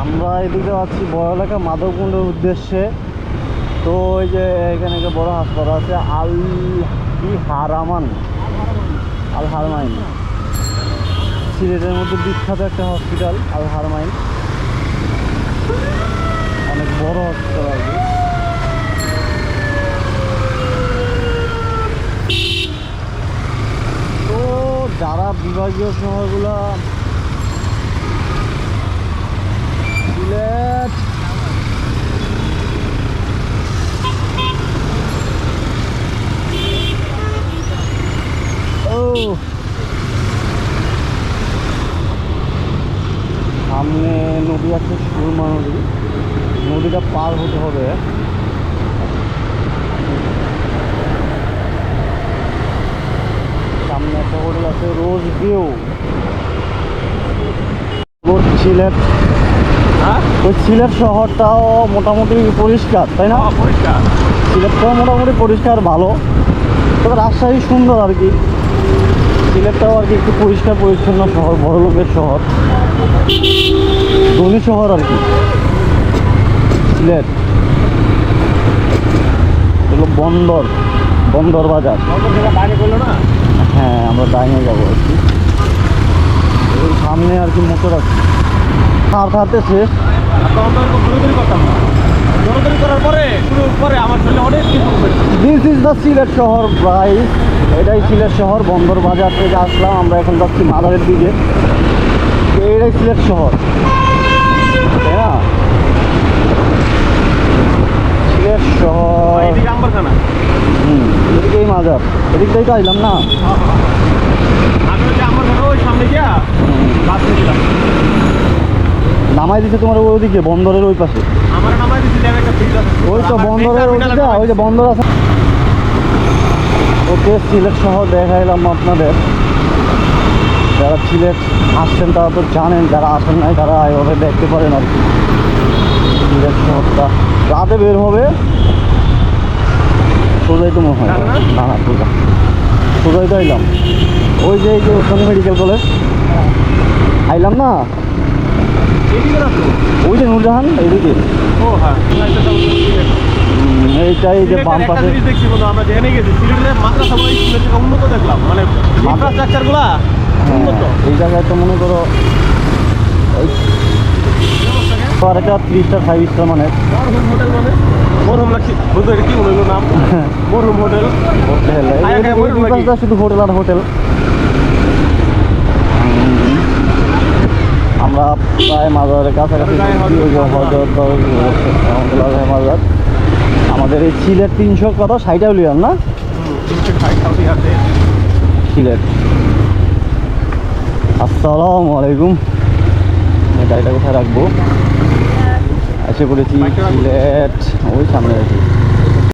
আমরা এদিকে আছি বড় এলাকা মাধবকুণ্ডের উদ্দেশ্যে। তো ওই যে এখানে একটা বড় হাসপাতাল আছে, আল কি হারামান। আল হারমাইন। সিলেটের মধ্যে বিখ্যাত একটা হসপিটাল, আল হারমাইন। অনেক বড় হসপিটাল আর কি। তো যারা বিভাগীয় শহরগুলো সিলেট ও সামনে নদী আছে সুরমা নদী। নদীটা পার হতে হবে। সামনে একটা হোটেল আছে রোজ ভিউ। সিলেট হ্যাঁ? ওই সিলেট শহরটাও মোটামুটি পরিষ্কার তাই না? পরিষ্কার। সিলেটটাও মোটামুটি পরিষ্কার ভালো। তবে রাজশাহী সুন্দর আর কি। সিলেটটাও আর কি একটু পরিষ্কার পরিচ্ছন্ন শহর, বড় লোকের শহর। ধনী শহর আর কি। সিলেট। এগুলো বন্দর বন্দর বাজার। হ্যাঁ আমরা ডাইনে যাব আর কি। সামনে আর কি মোটর আছে। খার খাতে শেষ। দৌড়াদৌড়ি করতাম না দৌড়াদৌড়ি করার পরে শুরু পরে আমার শরীরে অনেক কিছু দিস ইজ দ্য সিলেট শহর প্রাইস এটাই সিলেট শহর বন্দর বাজার থেকে আসলাম। আমরা এখন যাচ্ছি মাদারের দিকে। এটাই সিলেট শহর। তাই না? সিলেট শহর। হুম এদিকেই মাজার। এদিক থেকে তো আইলাম না? আমি আম্বারখানা ওই সামনে গিয়া বাস নামাই দিছে তোমার ওইদিকে বন্দরের ওই পাশে। আমার নামাই দিয়েছিল একটা ব্রিজ আছে। ওই তো বন্দরের ওইদিকে ওই যে বন্দর আছে। ওকে সিলেট শহর দেখাইলাম আপনাদের। যারা সিলেট আসছেন তারা তো জানেন যারা আসেন নাই তারা এভাবে দেখতে পারেন আর কি। সিলেট শহরটা। রাতে বের হবে। সোজাই তো মনে হয় না, না। সোজা। সোজাই তো আইলাম। ওই যে ওখানে মেডিকেল কলেজ আইলাম না? এদিকে। না তো ওই যে নুরজাহান এইদিকে ও হ্যাঁ এইটাই যে বাম পাশে দেখছি বন্ধু আমরা যেখানে গেছি সিলেটের মাদ্রাসাগুলো স্কুলের থেকে উন্নত দেখলাম মানে ইনফ্রাস্ট্রাকচারগুলা উন্নত। হ্যাঁ, এই জায়গায় তো মনে করো একটা ফাইভ স্টার মানে। মরহুম হোটেল মানে? লাগছে কি নাম? মরহুম হোটেল। হোটেল। শুধু হোটেল আর হোটেল হুম। আমরা প্রায় মাজারের কাছাকাছি আমাদের এই সিলেট তিনশো কত? ষাট উলিয়াম না? সিলেট। আসসালামু আলাইকুম। গাড়িটা কোথায় রাখব? বাইকটা রাখব? সিলেট। ওই সামনে আছি।